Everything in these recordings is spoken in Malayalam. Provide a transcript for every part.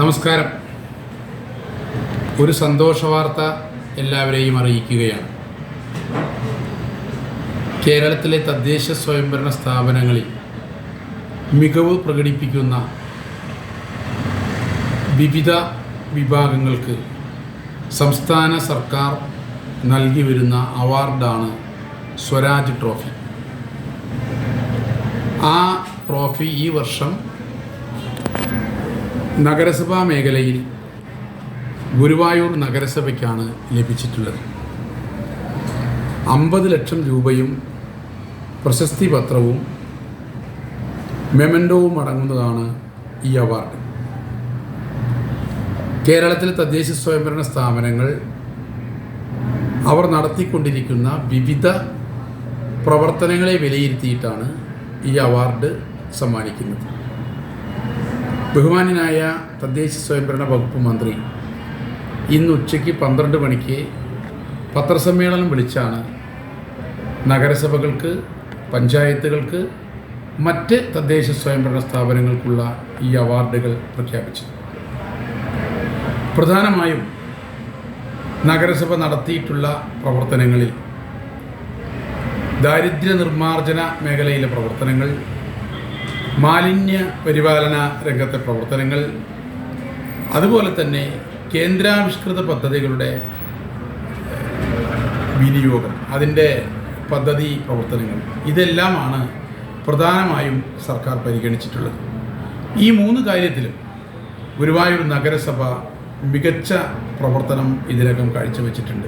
നമസ്കാരം. ഒരു സന്തോഷ വാർത്ത എല്ലാവരെയും അറിയിക്കുകയാണ്. കേരളത്തിലെ തദ്ദേശ സ്വയംഭരണ സ്ഥാപനങ്ങളിൽ മികവ് പ്രകടിപ്പിക്കുന്ന വിവിധ വിഭാഗങ്ങൾക്ക് സംസ്ഥാന സർക്കാർ നൽകി വരുന്ന അവാർഡാണ് സ്വരാജ് ട്രോഫി. ആ ട്രോഫി ഈ വർഷം നഗരസഭാ മേഖലയിൽ ഗുരുവായൂർ നഗരസഭയ്ക്കാണ് ലഭിച്ചിട്ടുള്ളത്. അമ്പത് ലക്ഷം രൂപയും പ്രശസ്തി പത്രവും മെമൻഡോവും അടങ്ങുന്നതാണ് ഈ അവാർഡ്. കേരളത്തിലെ തദ്ദേശ സ്വയംഭരണ സ്ഥാപനങ്ങൾ അവർ നടത്തിക്കൊണ്ടിരിക്കുന്ന വിവിധ പ്രവർത്തനങ്ങളെ വിലയിരുത്തിയിട്ടാണ് ഈ അവാർഡ് സമ്മാനിക്കുന്നത്. ബഹുമാന്യനായ തദ്ദേശ സ്വയംഭരണ വകുപ്പ് മന്ത്രി ഇന്ന് ഉച്ചയ്ക്ക് പന്ത്രണ്ട് മണിക്ക് പത്രസമ്മേളനം വിളിച്ചാണ് നഗരസഭകൾക്ക് പഞ്ചായത്തുകൾക്ക് മറ്റ് തദ്ദേശ സ്വയംഭരണ സ്ഥാപനങ്ങൾക്കുള്ള ഈ അവാർഡുകൾ പ്രഖ്യാപിച്ചത്. പ്രധാനമായും നഗരസഭ നടത്തിയിട്ടുള്ള പ്രവർത്തനങ്ങളിൽ ദാരിദ്ര്യ നിർമ്മാർജന മേഖലയിലെ പ്രവർത്തനങ്ങൾ മാലിന്യ പരിപാലന രംഗത്തെ പ്രവർത്തനങ്ങൾ അതുപോലെ തന്നെ കേന്ദ്രാവിഷ്കൃത പദ്ധതികളുടെ വിനിയോഗം അതിന്റെ പദ്ധതി പ്രവർത്തനങ്ങൾ ഇതെല്ലാമാണ് പ്രധാനമായും സർക്കാർ പരിഗണിച്ചിട്ടുള്ളത്. ഈ മൂന്ന് കാര്യത്തിലും ഗുരുവായൂർ നഗരസഭ മികച്ച പ്രവർത്തനം ഇതിനകം കാഴ്ചവെച്ചിട്ടുണ്ട്.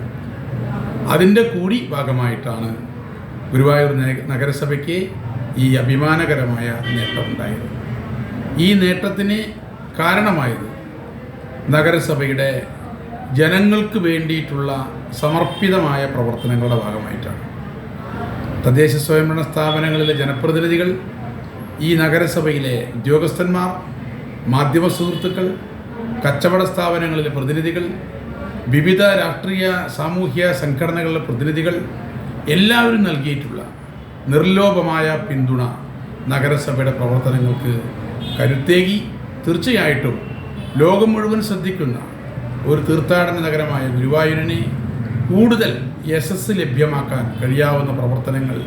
അതിന്റെ കൂടി ഭാഗമായിട്ടാണ് ഗുരുവായൂർ നഗ- നഗരസഭയ്ക്ക് ഈ അഭിമാനകരമായ നേട്ടമുണ്ടായത്. ഈ നേട്ടത്തിന് കാരണമായത് നഗരസഭയുടെ ജനങ്ങൾക്ക് വേണ്ടിയിട്ടുള്ള സമർപ്പിതമായ പ്രവർത്തനങ്ങളുടെ ഭാഗമായിട്ടാണ്. തദ്ദേശ സ്വയംഭരണ സ്ഥാപനങ്ങളിലെ ജനപ്രതിനിധികൾ ഈ നഗരസഭയിലെ ഉദ്യോഗസ്ഥന്മാർ മാധ്യമ സുഹൃത്തുക്കൾ കച്ചവട സ്ഥാപനങ്ങളിലെ പ്രതിനിധികൾ വിവിധ രാഷ്ട്രീയ സാമൂഹ്യ സംഘടനകളിലെ പ്രതിനിധികൾ എല്ലാവരും നൽകിയിട്ടുള്ള നിർലോഭമായ പിന്തുണ നഗരസഭയുടെ പ്രവർത്തനങ്ങൾക്ക് കരുത്തേകി തീർച്ചയായിട്ടും ലോകം മുഴുവൻ ശ്രദ്ധിക്കുന്ന ഒരു തീർത്ഥാടന നഗരമായ ഗുരുവായൂരിനെ കൂടുതൽ യശസ് ലഭ്യമാക്കാൻ കഴിയാവുന്ന പ്രവർത്തനങ്ങൾ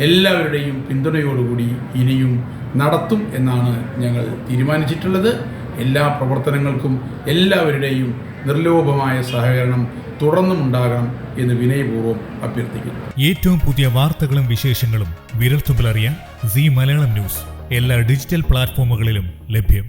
എല്ലാവരുടെയും പിന്തുണയോടുകൂടി ഇനിയും നടത്തും എന്നാണ് ഞങ്ങൾ തീരുമാനിച്ചിട്ടുള്ളത്. എല്ലാ പ്രവർത്തനങ്ങൾക്കും എല്ലാവരുടെയും നിർലോഭമായ സഹകരണം തുടർന്നും ഉണ്ടാകണം എന്ന് വിനയപൂർവം അഭ്യർത്ഥിക്കുന്നു. ഏറ്റവും പുതിയ വാർത്തകളും വിശേഷങ്ങളും വിരൽത്തുമ്പിലറിയാൻ സി മലയാളം ന്യൂസ്. എല്ലാ ഡിജിറ്റൽ പ്ലാറ്റ്ഫോമുകളിലും ലഭ്യം.